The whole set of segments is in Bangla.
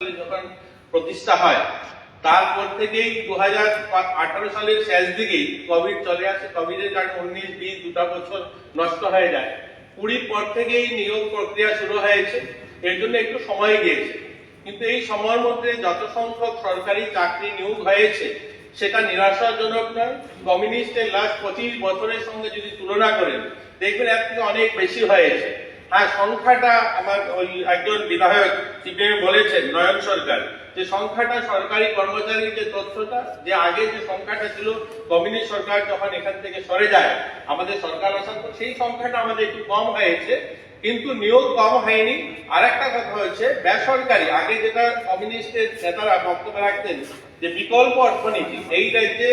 যখন প্রতিষ্ঠা হয়, তারপর থেকেই দু হাজার আঠারো সালের শেষ দিকেই কোভিড চলে আসে। কোভিডের কারণে উনিশ, বিশ দুটা বছর নষ্ট হয়ে যায়। কুড়ির পর থেকেই নিয়োগ প্রক্রিয়া শুরু হয়েছে। এর জন্য একটু সময় গিয়েছে। কিন্তু এই সময়ের মধ্যে যত সংখ্যক সরকারি চাকরি নিয়োগ হয়েছে, সেটা নিরাশাজনক নয়। কমিউনিস্টের লাস্ট পঁচিশ বছরের সঙ্গে যদি তুলনা করেন, দেখবেন এর থেকে অনেক বেশি হয়েছে। হ্যাঁ সংখ্যাটা আমার ওই একজন বিধায়ক সিপিএম বলেছেন, নয়ন সরকার। যে সংখ্যাটা সরকারি কর্মচারীর যে তথ্যটা, যে আগে যে সংখ্যাটা ছিল, কমিউনিস্ট সরকার যখন এখান থেকে সরে যায়, আমাদের সরকার আসার পর সেই সংখ্যাটা আমাদের একটু কম হয়েছে, কিন্তু নিয়োগ কম হয়নি। আর একটা কথা হচ্ছে, বেসরকারি, আগে যেটা কমিউনিস্টের নেতারা বক্তব্য রাখতেন যে বিকল্প অর্থনীতি, এই রাজ্যে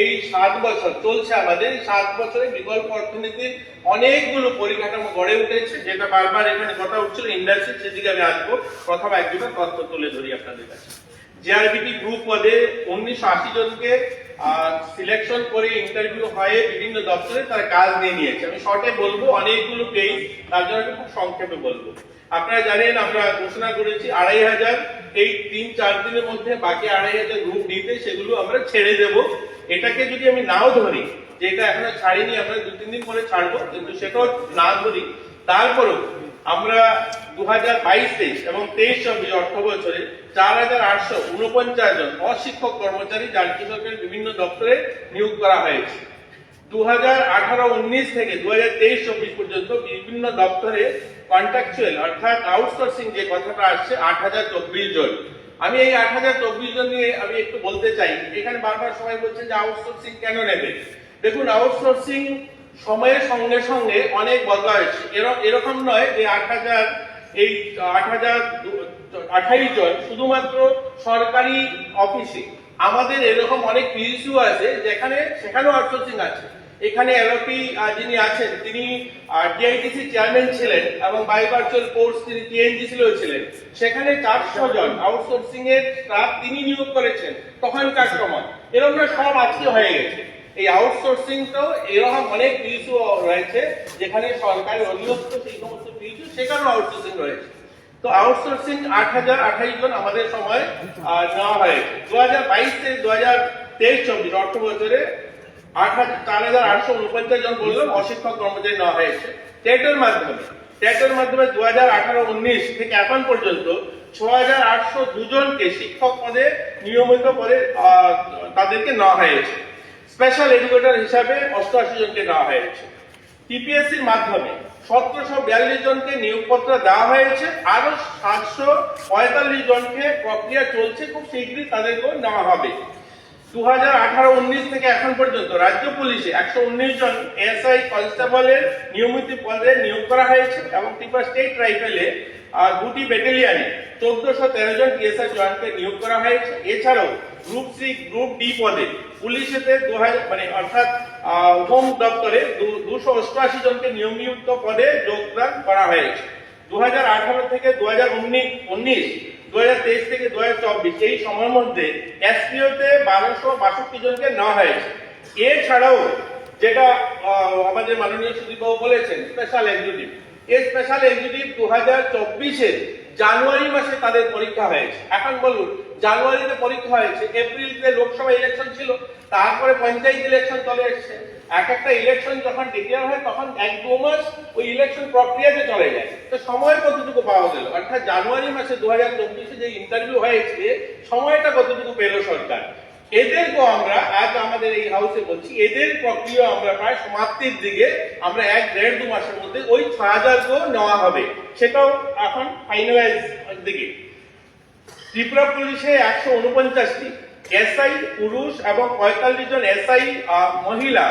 এই সাত বছর চলছে আমাদের সাত বছরে বিকল্প অর্থনীতির অনেকগুলো পরিকাঠামো গড়ে উঠেছে। যেটা বারবার এখানে কথা উঠছিল ইন্ডাস্ট্রি সেদিকে আমি আসব। প্রথম একজনের তথ্য তুলে ধরি আপনাদের কাছে। জিআরবিটি গ্রুপ পদে উনিশশো আশি জনকে সিলেকশন করে ইন্টারভিউ হয়ে বিভিন্ন দপ্তরে তারা কাজ নিয়ে নিয়েছে। আমি শর্টে বলব, অনেকগুলো পেজ তার জন্য খুব সংক্ষেপে বলব। আপনারা জানেন, আমরা ঘোষণা করেছি আড়াই হাজার এই তিন, চার দিনের মধ্যে বাকি আড়াই হাজার গ্রুপ দিতে সেগুলো আমরা ছেড়ে দেব। এটাকে যদি আমি নাও ধরি, যে এটা এখনও ছাড়িনি, আমরা দু, তিন দিন পরে ছাড়বো, কিন্তু সেটাও না ধরি, তারপরেও আমরা দু হাজার বাইশ তেইশ এবং তেইশ চব্বিশ অর্থ বছরে চার হাজার আটশো উনপঞ্চাশ জন অশিক্ষক কর্মচারী রাজ্য সরকারের বিভিন্ন দপ্তরে নিয়োগ করা হয়েছে। দু হাজার আঠারো উনিশ থেকে দু হাজার তেইশ চব্বিশ পর্যন্ত বিভিন্ন দপ্তরে অর্থাৎ যে কথাটা আসছে, আট হাজার চব্বিশ জন। আমি এই আট হাজার চব্বিশ জন নিয়ে আমি একটু বলতে চাই। এখানে বারবার যে কেন নেবে? দেখুন সময়ের সঙ্গে সঙ্গে অনেক বদলা হয়েছে। এরকম এরকম নয় যে আট হাজার এই, আট হাজার আঠাইশ জন শুধুমাত্র সরকারি অফিসে। আমাদের এরকম অনেক পিএসইউ আছে যেখানে সেখানেও আউটসোর্সিং আছে। এখানে এলওপি যিনি আছেন, তিনি ডিআইটিসি চেয়ারম্যান ছিলেন এবং বাই ভার্চুয়াল কোর্স তিনি টিএনজিসি ছিলেন। সেখানে চারশো জন আউটসোর্সিং এর স্টাফ তিনি নিয়োগ করেছেন তখনকার সময়। এরকম সব আজকে হয়ে গেছে। এই আউটসোর্সিং তো এরকম অনেক পিএসইউ রয়েছে, যেখানে সরকারের অধীনস্থ সেই সমস্ত পিএসইউ সেখানেও আউটসোর্সিং রয়েছে। তো আউটসোর্সিং আট হাজার আঠাইশ জন আমাদের সময় নেওয়া হয়েছে। দু হাজার বাইশ থেকে দু হাজার তেইশ চব্বিশ অর্থ বছরে আট হাজার, চার হাজার আটশো উনপঞ্চাশ জন বললাম অশিক্ষক কর্মচারী নেওয়া হয়েছে। টেটের মাধ্যমে। টেটের মাধ্যমে দু হাজার আঠারো উনিশ থেকে এখন পর্যন্ত ছ হাজার আটশো দুজনকে শিক্ষক পদে, নিয়মিত পদে তাদেরকে নেওয়া হয়েছে। স্পেশাল এডুকেটর হিসাবে অষ্টআশি জনকে নেওয়া হয়েছে। টিপিএসসির মাধ্যমে সতেরোশো বিয়াল্লিশ জনকে নিয়োগপত্র দেওয়া হয়েছে। আরও সাতশো পঁয়তাল্লিশ জনকে প্রক্রিয়া চলছে, খুব শীঘ্রই তাদেরকেও নেওয়া হবে। দু হাজার আঠারো, উনিশ থেকে এখন পর্যন্ত রাজ্য পুলিশে একশো উনিশ জন এসআই কনস্টেবলের নিয়মিত পদে নিয়োগ করা হয়েছে এবং ত্রিপুরা স্টেট রাইফেলে দুটি ব্যাটালিয়ানে চোদ্দশো তেরো জন টিএসআই জওয়ানকে নিয়োগ করা হয়েছে। এছাড়াও গ্রুপ সি, গ্রুপ ডি পদে পুলিশেতে দু হাজার মানে অর্থাৎ হোম দপ্তরে দুশো অষ্টআশি জনকে নিয়মিত পদে যোগদান করা হয়েছে। দু হাজার আঠারো থেকে দু হাজার উনিশ দু হাজার তেইশ থেকে দু হাজার চব্বিশ, এই সময়ের মধ্যে এসপিওতে বারোশো বাষট্টি জনকে নেওয়া হয়েছে। এছাড়াও যেটা আমাদের মাননীয় সুদীপবাবু বলেছেন স্পেশাল এক্সিকিউটিভ এই স্পেশাল এক্সিকিউটিভ দু হাজার চব্বিশে জানুয়ারি মাসে তাদের পরীক্ষা হয়েছে। এখন বলুন জানুয়ারিতে পরীক্ষা হয়েছে, এপ্রিলতে লোকসভা ইলেকশন ছিল, তারপরে পঞ্চায়েত ইলেকশন চলে এসছে। এক একটা ইলেকশন যখন ডিক্লেয়ার হয়, তখন এক দু মাস ওই ইলেকশন প্রক্রিয়াতে চলে যায়। তো সময় কতটুকু পাওয়া গেল? অর্থাৎ জানুয়ারি মাসে দু হাজার চব্বিশে যে ইন্টারভিউ হয়েছে, সময়টা কতটুকু পেল সরকার? এদেরকেও আমরা আজ আমাদের এই হাউসে বলছি, এদের প্রক্রিয়া আমরা প্রায় সমাপ্তির দিকে আমরা এক দেড় দু মাসের মধ্যে ওই ছ হাজারকেও নেওয়া হবে। সেটাও এখন ফাইনালাইজ দিকে। ত্রিপুরা পুলিশে একশো উনপঞ্চাশটি এসআই, পুরুষ এবং পঁয়তাল্লিশ জন এসআই মহিলা।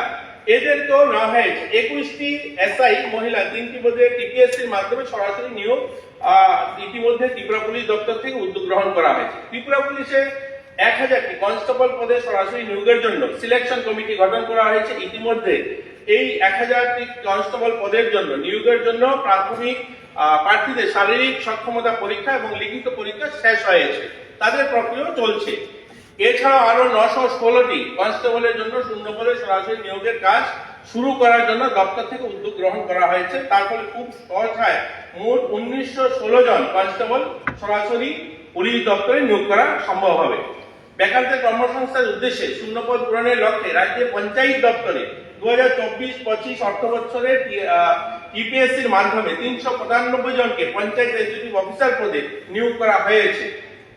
এদেরকেও নেওয়া হয়েছে একুশটি এসআই, মহিলা। তিনটি পদে টিপিএসসির মাধ্যমে সরাসরি নিয়োগ ইতিমধ্যে ত্রিপুরা পুলিশ দপ্তর থেকে উদ্যোগ গ্রহণ করা হয়েছে। ত্রিপুরা পুলিশে এক হাজারটি কনস্টেবল পদে সরাসরি নিয়োগের জন্য সিলেকশন কমিটি গঠন করা হয়েছে। ইতিমধ্যে এই এক হাজারটি কনস্টেবল পদের জন্য নিয়োগের জন্য প্রাথমিক প্রার্থীদের শারীরিক সক্ষমতা পরীক্ষা এবং লিখিত পরীক্ষা শেষ হয়েছে। তাদের প্রক্রিয়াও চলছে। এছাড়াও আরও নশো ষোলোটি কনস্টেবলের জন্য শূন্য পদে সরাসরি নিয়োগের কাজ শুরু করার জন্য দপ্তর থেকে উদ্যোগ গ্রহণ করা হয়েছে। তার ফলে খুব সহজ হয় মোট উনিশশো ষোলো জন কনস্টেবল সরাসরি পুলিশ দপ্তরে নিয়োগ করা সম্ভব হবে। বেকারদের কর্মসংস্থার উদ্দেশ্যে শূন্যপদ পূরণের লক্ষ্যে রাজ্যের পঞ্চায়েত দপ্তরে দু হাজার চব্বিশ পঁচিশ অর্থ বছরে ইপিএসসির মাধ্যমে তিনশো পঁচানব্বই জনকে পঞ্চায়েত এক্সিকিউটিভ অফিসার পদে নিয়োগ করা হয়েছে।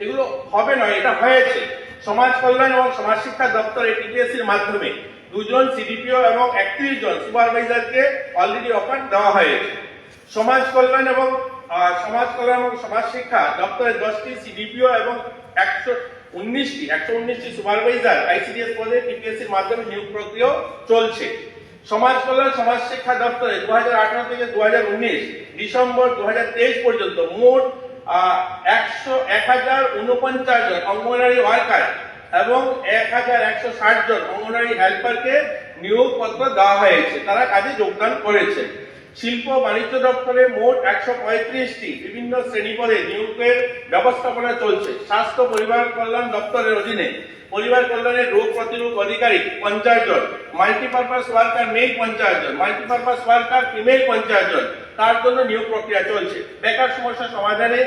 এগুলো হবে নয়, এটা হয়েছে। সমাজ কল্যাণ এবং সমাজ শিক্ষা দপ্তরে টিপিএসসির মাধ্যমে দুজন সিডিপিও এবং একত্রিশ জন সুপারভাইজারকে অলরেডি অফার দেওয়া হয়েছে। সমাজ কল্যাণ এবং সমাজ কল্যাণ এবং সমাজ শিক্ষা দপ্তরে দশটি সিডিপিও এবং একশো উনিশটি একশো উনিশটি সুপারভাইজার আইসিডিএস পদে টিপিএসসির মাধ্যমে নিয়োগ প্রক্রিয়া চলছে। সমাজ কল্যাণ, সমাজ শিক্ষা দপ্তরে দুহাজার আঠেরো থেকে দু হাজার উনিশ ডিসেম্বর দু হাজার তেইশ পর্যন্ত মোট একশো এক হাজার উনপঞ্চাশ জন অঙ্গনারী ওয়ার্কার এবং এক হাজার একশো ষাট জন অঙ্গনারী হেল্পারকে নিয়োগপত্র দেওয়া হয়েছে। তারা কাজে যোগদান করেছে। শিল্প বাণিজ্য দপ্তরে মোট একশো পঁয়ত্রিশটি বিভিন্ন শ্রেণীপদে নিয়োগের ব্যবস্থাপনা চলছে। স্বাস্থ্য, পরিবার কল্যাণ দপ্তরের অধীনে পরিবার কল্যাণের রোগ প্রতিরোধ অধিকারী পঞ্চাশ জন, মাল্টিপারপাস ওয়ার্কার মেল পঞ্চাশ জন, মাল্টিপারপাস ওয়ার্কার ফিমেল পঞ্চাশ জন। তার জন্য নিয়োগ প্রক্রিয়া চলছে। বেকার সমস্যা সমাধানে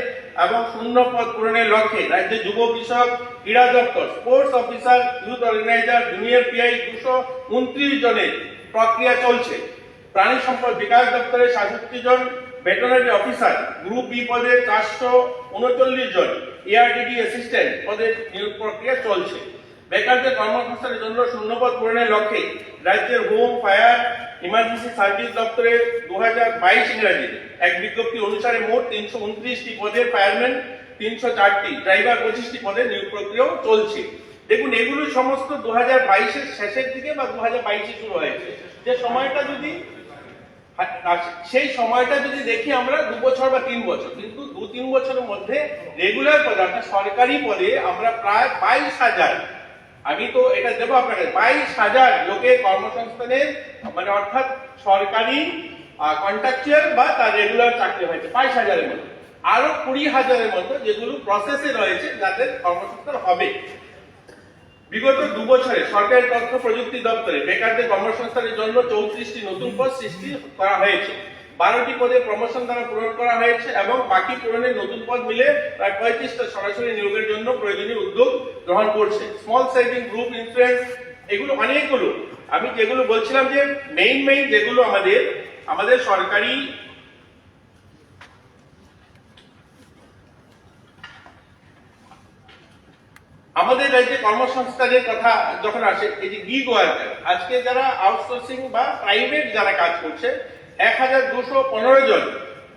এবং শূন্য পদ পূরণের লক্ষ্যে রাজ্যে যুব বিষয়ক ক্রীড়া দপ্তর, sports officer, youth organiser, junior PI দুশো উনত্রিশ জনের প্রক্রিয়া চলছে। প্রাণী সম্পদ বিকাশ দপ্তরে সাতষট্টি জন ভেটেরিনারি অফিসার, গ্রুপ বি পদে চারশো উনচল্লিশ জন এআরডিডি অ্যাসিস্ট্যান্ট পদে নিয়োগ প্রক্রিয়া চলছে। বেকারদের কর্মসংস্থানের জন্য শূন্যপদ পূরণের লক্ষ্যে রাজ্যের হোম ফায়ার ইমার্জেন্সি সার্ভিস দপ্তরে দু হাজার বাইশ ইংরাজি। এক বিজ্ঞপ্তি অনুসারে মোট তিনশো উনত্রিশটি পদের ফায়ারম্যান তিনশো চারটি ড্রাইভার পঁচিশটি পদে নিয়োগ প্রক্রিয়াও চলছে। দেখুন, এগুলো সমস্ত দু হাজার বাইশের শেষের দিকে বা দু হাজার বাইশে শুরু হয়েছে। যে সময়টা যদি সেই সময়টা যদি দেখি আমরা, দু বছর বা তিন বছর, কিন্তু দু তিন বছরের মধ্যে রেগুলার পদে, অর্থাৎ সরকারি পদে আমরা প্রায় বাইশ হাজার, আমি তো এটা দেবো আপনাকে, বাইশ হাজার লোকের কর্মসংস্থানের মানে অর্থাৎ সরকারি কন্ট্রাকচুয়াল বা তার রেগুলার চাকরি হয়েছে, বাইশ হাজারের মধ্যে। আরও কুড়ি হাজারের মতো যেগুলো প্রসেসে রয়েছে, যাদের কর্মসংস্থান হবে। বিগত দু বছরে সরকারি তথ্য প্রযুক্তি দপ্তরে বেকারদের কর্মসংস্থানের জন্য চৌত্রিশটি নতুন পদ সৃষ্টি করা হয়েছে। বারোটি পদে প্রমোশন দ্বারা পূরণ করা হয়েছে এবং বাকি পূরণের নতুন পদ মিলে প্রায় পঁয়ত্রিশটা সরাসরি নিয়োগের জন্য প্রয়োজনীয় উদ্যোগ গ্রহণ করছে। স্মল সেভিং গ্রুপ ইন্স্যুরেন্স এগুলো অনেকগুলো। আমি যেগুলো বলছিলাম যে মেইন মেইন যেগুলো আমাদের আমাদের সরকারি আমাদের রাজ্যে কর্মসংস্থানের কথা যখন আসে, এই যে গিগ ওয়ার্কার আজকে যারা আউটসোর্সিং বা প্রাইভেট যারা কাজ করছে এক হাজার দুশো পনেরো জন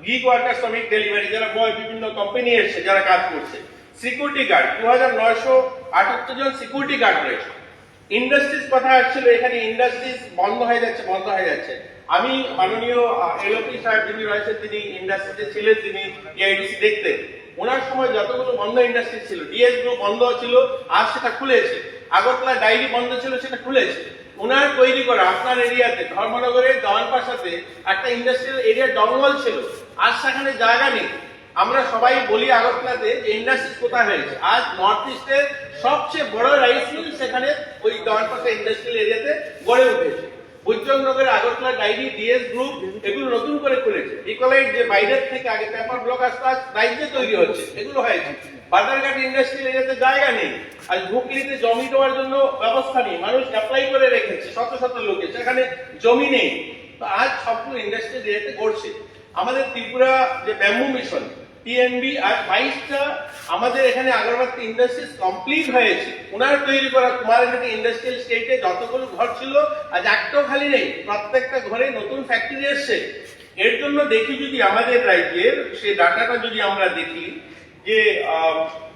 গিগ ওয়ার্কার শ্রমিক ডেলিভারি যারা বয় বিভিন্ন কোম্পানি এসছে যারা কাজ করছে সিকিউরিটি গার্ড দু হাজার নয়শো আটাত্তর জন সিকিউরিটি গার্ড রয়েছে। ইন্ডাস্ট্রিজ কথা আসছিল? এখানে ইন্ডাস্ট্রিজ বন্ধ হয়ে যাচ্ছে, বন্ধ হয়ে যাচ্ছে। আমি মাননীয় এলওপি সাহেব যিনি রয়েছেন, তিনি ইন্ডাস্ট্রিতে ছিলেন, তিনি এআইডিসি দেখতেন। ওনার সময় যতগুলো বন্ধ ইন্ডাস্ট্রি ছিল ডিএস গ্রুপ বন্ধ ছিল, আর সেটা খুলেছে আগরতলা ডায়েরি বন্ধ ছিল, সেটা খুলেছে ওনার তৈরি করা আপনার এরিয়াতে ধর্মনগরের দেওয়ানপাশাতে একটা ইন্ডাস্ট্রিয়াল এরিয়া জঙ্গল ছিল। আজ সেখানে জায়গা নেই। আমরা সবাই বলি আগরতলাতে যে ইন্ডাস্ট্রি কোথায় হয়েছে। আজ নর্থ ইস্টের সবচেয়ে বড় রাইস মিল সেখানে ওই দেওয়ানপাশা ইন্ডাস্ট্রিয়াল এরিয়াতে গড়ে উঠেছে। উজ্জ্বলনগরের আগরতলা ডায়েরি ডিএস গ্রুপ এগুলো নতুন করে খুলেছে। ইকোলাইট যে বাইরের থেকে আগে পেপার ব্লক আসতো, আজ রাজ্যে তৈরি হচ্ছে। এগুলো হয়েছে। বাজারঘাট ইন্ডাস্ট্রিয়াল এরিয়াতে জায়গা নেই। আর হুগলিতে জমি দেওয়ার জন্য ব্যবস্থা নেই। মানুষ অ্যাপ্লাই করে রেখেছে, শত শত লোকে। সেখানে জমি নেই। তো আজ সবগুলো ইন্ডাস্ট্রিয়াল এরিয়াতে করছে আমাদের ত্রিপুরা যে ব্যাম্বু মিশন টিএনবি আর বাইশটা আমাদের এখানে আগরবাতি ইন্ডাস্ট্রিজ কমপ্লিট হয়েছে। ওনার তৈরি করা কুমার কুমারঘাটি ইন্ডাস্ট্রিয়াল স্টেটে যতগুলো ঘর ছিল আজ একটাও খালি নেই। প্রত্যেকটা ঘরে নতুন ফ্যাক্টরি এসছে। এর জন্য দেখি যদি আমাদের রাজ্যের সে ডাটাটা যদি আমরা দেখি যে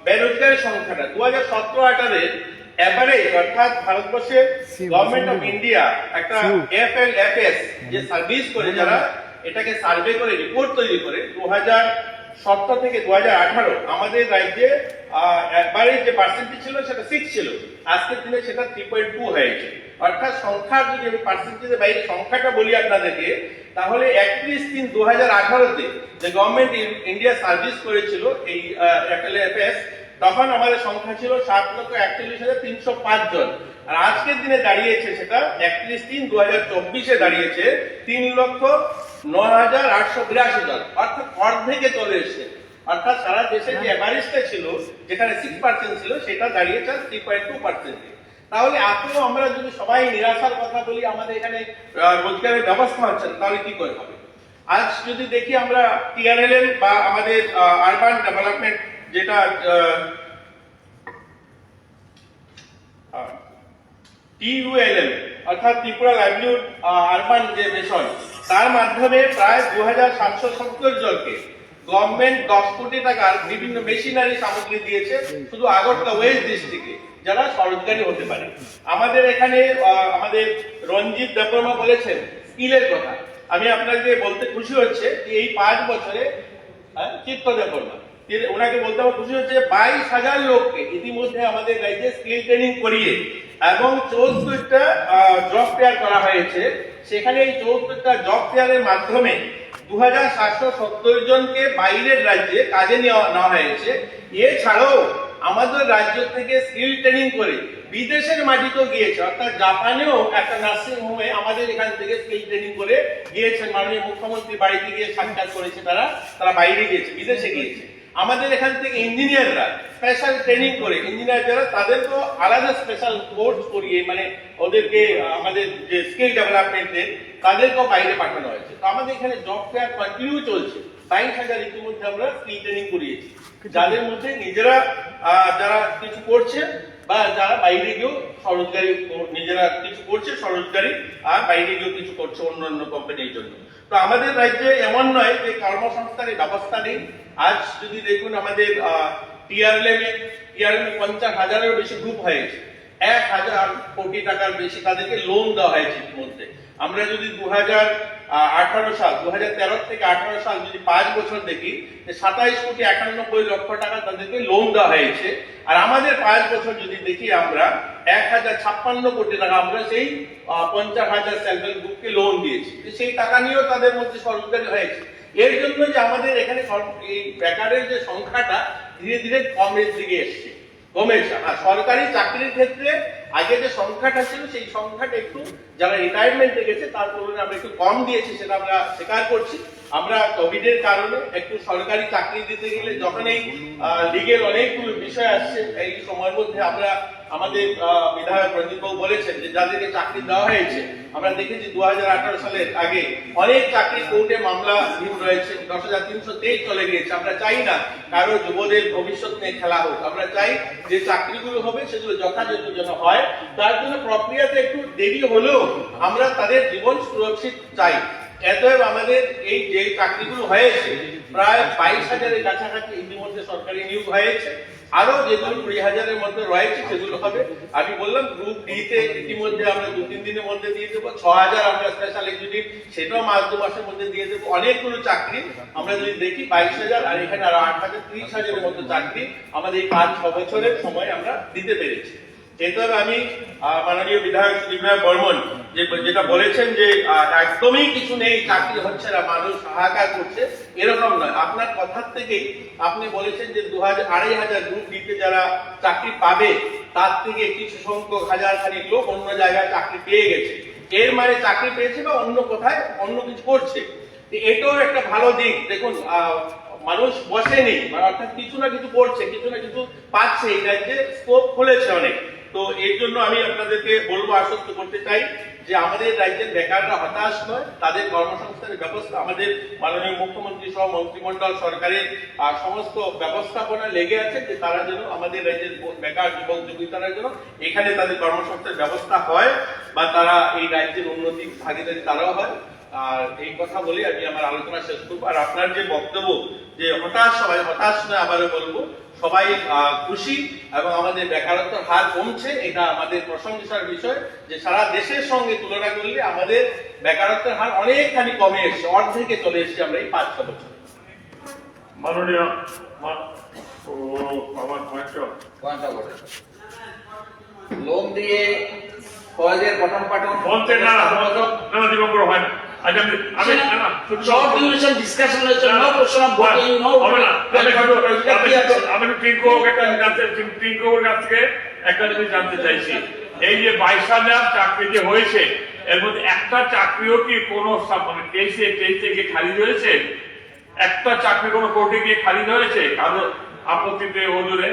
বেরোজগারের সংখ্যাটা দু হাজার সতেরো আঠারের অ্যাভারেজ অর্থাৎ ভারতবর্ষের গভর্নমেন্ট অফ ইন্ডিয়া একটা এফ এল এফ এস যে সার্ভিস করে যারা এটাকে সার্ভে করে রিপোর্ট তৈরি করে দু হাজার সতেরো থেকে দু হাজার আঠারো, আমাদের রাজ্যে অ্যাভারেজ যে পার্সেন্টেজ ছিল সেটা সিক্স ছিল। আজকের দিনে সেটা থ্রি পয়েন্ট টু হয়েছে। অর্থাৎ সংখ্যা যদি আমি পার্সেন্টেজের বাইরে সংখ্যাটা বলি আপনাদেরকে, তাহলে একত্রিশ তিন দু হাজার আঠারোতে যে গভর্নমেন্ট ইন্ডিয়া সার্ভিস করেছিল, এই তখন আমাদের সংখ্যা ছিল সাত লক্ষ একচল্লিশ হাজার তিনশো পাঁচ জন। আর আজকের দিনে দাঁড়িয়েছে সেটা একত্রিশ তিন দু হাজার চব্বিশে দাঁড়িয়েছে তিন লক্ষ হাজার আটশো বিরাশি অর্থাৎ চলে অর্থাৎ সারা যে ছিল, যেখানে সিক্স পার্সেন্ট ছিল, সেটা দাঁড়িয়েছে পয়েন্ট টু তাহলে এখনও আমরা যদি সবাই নিরাশার কথা বলি, আমাদের এখানে রোজগারের ব্যবস্থা হচ্ছে, তাহলে কি করে হবে? আজ যদি দেখি আমরা টিআরএলএম বা আমাদের আরবান ডেভেলপমেন্ট যেটা টিইউএলএম অর্থাৎ ত্রিপুরা লাইভলিহুড আরবান যে মিশন তার মাধ্যমে প্রায় দু হাজার সাতশো সত্তর জনকে গভর্নমেন্ট দশ কোটি টাকার বিভিন্ন মেশিনারি সামগ্রী দিয়েছে শুধু আগরতলা ওয়েস্ট ডিস্ট্রিক্টে যারা স্বরোজগারী হতে পারে। আমাদের এখানে আমাদের রঞ্জিত দেববর্মা বলেছেন স্কিলের কথা। আমি আপনাকে বলতে খুশি হচ্ছে যে এই পাঁচ বছরে হ্যাঁ, চিত্তদেব বর্মা তিনি- ওনাকে বলতে আমার খুশি হচ্ছে বাইশ হাজার লোককে ইতিমধ্যে আমাদের রাজ্যে স্কিল ট্রেনিং করিয়ে এবং চৌত্তরটা জব ফেয়ার করা হয়েছে। সেখানে এই চৌত্তরটা জব ফেয়ারের মাধ্যমে দু হাজার সাতশো সত্তর জনকে বাইরের রাজ্যে কাজে নেওয়া হয়েছে। এছাড়াও আমাদের রাজ্য থেকে স্কিল ট্রেনিং করে বিদেশের মাটিতেও গিয়েছে। অর্থাৎ জাপানেও একটা নার্সিং হোমে আমাদের এখান থেকে স্কিল ট্রেনিং করে গিয়েছেন মাননীয় মুখ্যমন্ত্রী। বাড়িতে গিয়ে সাক্ষাৎ করেছে তারা তারা বাইরে গিয়েছে, বিদেশে গিয়েছে। আমাদের এখান থেকে ইঞ্জিনিয়াররা স্পেশাল ট্রেনিং করে ইঞ্জিনিয়ার যারা, তাদেরকেও আলাদা স্পেশাল কোর্স করিয়ে মানে ওদেরকে, আমাদের যে স্কিল ডেভেলপমেন্টের তাদেরকেও বাইরে পাঠানো হয়েছে। তো আমাদের এখানে জব ফেয়ার কন্টিনিউ চলছে। বাইশ হাজার ইতিমধ্যে আমরা স্কিল ট্রেনিং করিয়েছি। যাদের মধ্যে নিজেরা যারা কিছু করছে বা যারা বাইরে গিয়েও স্বরোজগারি নিজেরা কিছু করছে স্বরোজগারি, আর বাইরে গিয়েও কিছু করছে অন্য অন্য কোম্পানির জন্য। তো আমাদের রাজ্যে এমন নয় যে কর্মসংস্থানের ব্যবস্থা নেই। আজ যদি দেখুন আমাদের টিআরএলএম এ টিআরএলএম পঞ্চাশ হাজারেরও বেশি গ্রুপ হয়েছে, এক হাজার কোটি টাকার বেশি তাদেরকে লোন দেওয়া হয়েছে ইতিমধ্যে। আমরা যদি দু হাজার আঠারো সাল দু হাজার তেরো থেকে আঠারো সাল যদি পাঁচ বছর দেখি সাতাইশ কোটি একানব্বই লক্ষ টাকা তাদেরকে লোন দেওয়া হয়েছে। আর আমাদের পাঁচ বছর যদি দেখি আমরা, এক হাজার ছাপ্পান্ন কোটি টাকা আমরা সেই পঞ্চাশ হাজার সেলফ হেল্প গ্রুপকে লোন দিয়েছি। সেই টাকা নিয়েও তাদের মধ্যে সরকারি হয়েছে। এর জন্য যে আমাদের এখানে এই বেকারের যে সংখ্যাটা ধীরে ধীরে কমের দিকে এসছে। কমেছে আর সরকারি চাকরির ক্ষেত্রে আগে যে সংখ্যাটা ছিল, সেই সংখ্যাটা একটু যারা রিটায়ারমেন্টে গেছে, তার তুলনায় আমরা একটু কম দিয়েছি, সেটা আমরা স্বীকার করছি। আমরা কোভিড এর কারণে একটু সরকারি চাকরি দিতে গেলে যখন এই লিগের অনেকগুলো বিষয় আসছে, এই সময়ের মধ্যে আমরা আমাদের বিধায়ক রঞ্জিত বাবু বলেছেন যে যাদেরকে চাকরি দেওয়া হয়েছে, আমরা দেখেছি দু সালের আগে অনেক চাকরি কোর্টে মামলা রয়েছে, দশ হাজার তিনশো তেইশ চলে গিয়েছে। আমরা চাই না কারও যুবদের ভবিষ্যৎ নিয়ে খেলা হোক। আমরা চাই যে চাকরিগুলো হবে সেগুলো যথাযথ যেন হয়। তার জন্য প্রক্রিয়াতে একটু দেরি হলেও আমরা তাদের জীবন সুরক্ষিত চাই। এতএব আমাদের এই যে চাকরিগুলো হয়েছে, প্রায় বাইশ হাজারের কাছাকাছি ইতিমধ্যে সরকারি নিয়োগ হয়েছে। আরও যেগুলো কুড়ি হাজারের মধ্যে রয়েছে, সেগুলো হবে। আমি বললাম গ্রুপ ডি তে ইতিমধ্যে আমরা দু, তিন দিনের মধ্যে দিয়ে দেবো। ছ হাজার আমরা স্পেশাল এক্সিকিউটিভ সেটাও মাস দু মাসের মধ্যে দিয়ে দেবো। অনেকগুলো চাকরি, আমরা যদি দেখি বাইশ হাজার, আর এখানে আরও আট হাজার, ত্রিশ হাজারের মতো চাকরি আমাদের এই পাঁচ, ছ বছরের সময় আমরা দিতে পেরেছি। এতএব আমি মাননীয় বিধায়ক সুদীপ বর্মন যে, যেটা বলেছেন যে একদমই কিছু নেই, চাকরি হচ্ছে না, মানুষ হাহাকার করছে, এরকম নয়। আপনার কথার থেকেই আপনি বলেছেন যে দু হাজার আড়াই হাজার গ্রুপ ডিতে যারা চাকরি পাবে, তার থেকে কিছু সংখ্যক হাজার খানিক লোক অন্য জায়গায় চাকরি পেয়ে গেছে। এর মানে চাকরি পেয়েছে বা অন্য কোথায় অন্য কিছু করছে। এটাও একটা ভালো দিক। দেখুন মানুষ বসেনি, অর্থাৎ কিছু না কিছু করছে, কিছু না কিছু পাচ্ছে। এই রাজ্যে স্কোপ খুলেছে অনেক। তো এর জন্য আমি আপনাদেরকে বলব, আশ্বস্ত করতে চাই যে আমাদের রাজ্যের বেকাররা হতাশ নয়, তাদের কর্মসংস্থানের ব্যবস্থা, আমাদের মাননীয় মুখ্যমন্ত্রী সহ মন্ত্রিমন্ডল সরকারের সমস্ত ব্যবস্থাপনা লেগে আছে যে তারা যেন আমাদের রাজ্যের বেকার যুবক যুবিতারা যেন এখানে তাদের কর্মসংস্থানের ব্যবস্থা হয় বা তারা এই রাজ্যের উন্নতি ভাগিদারি তারাও হয়। আর এই কথা বলে আমি আমার আলোচনা শেষ করব। আর আপনার যে বক্তব্য যে হতাশ, সবাই হতাশ নয়, আবারও বলব সবাই আহ, খুশি এবং আমাদের বেকারত্বের হার কমছে এটা আমাদের প্রশংসার বিষয় যে সারা দেশের সঙ্গে তুলনা করলে আমাদের বেকারত্বের হার অনেকখানি কমে এসছে অর্ধেকে চলে এসেছে আমরা এই পাঁচ ছ বছর। মাননীয় লোন দিয়ে কলেজের পঠন পাঠন বলতে না না বলতে না না দিবঙ্কর হয় না। শর্ট ডিউরেশন ভোটিং নো হবে না আমি একটু টিঙ্কু একটা টিঙ্কুর কাছ থেকে একটা জিনিস জানতে চাইছি এই যে বাইশ হাজার চাকরি যে হয়েছে এর মধ্যে একটা চাকরিও কি কোনো মানে তেইশে তেইশ থেকে খালি রয়েছে? একটা চাকরি কোনো কোর্টে গিয়ে খালি হয়েছে কারও আপত্তিতে হজুরে?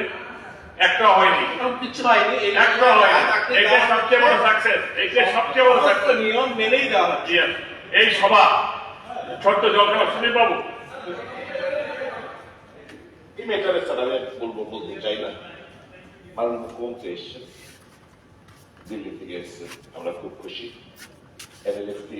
একটা হয়নি। কিছু হয়নি। একটা হয়নি। এটা সবচেয়ে বড় সাকসেস এটা সবচেয়ে বড় সাকসেস নিয়ম মেনেই দেওয়া হচ্ছে. এই সভা, ছোট্ট জগৎ সুনীল বাবু এই ম্যাটারে স্যার আমি বলব, বলতে চাই না। মাননীয় মুখ্যমন্ত্রী এসছেন। দিল্লি থেকে এসছেন। আমরা খুব খুশি। এনএলএফটি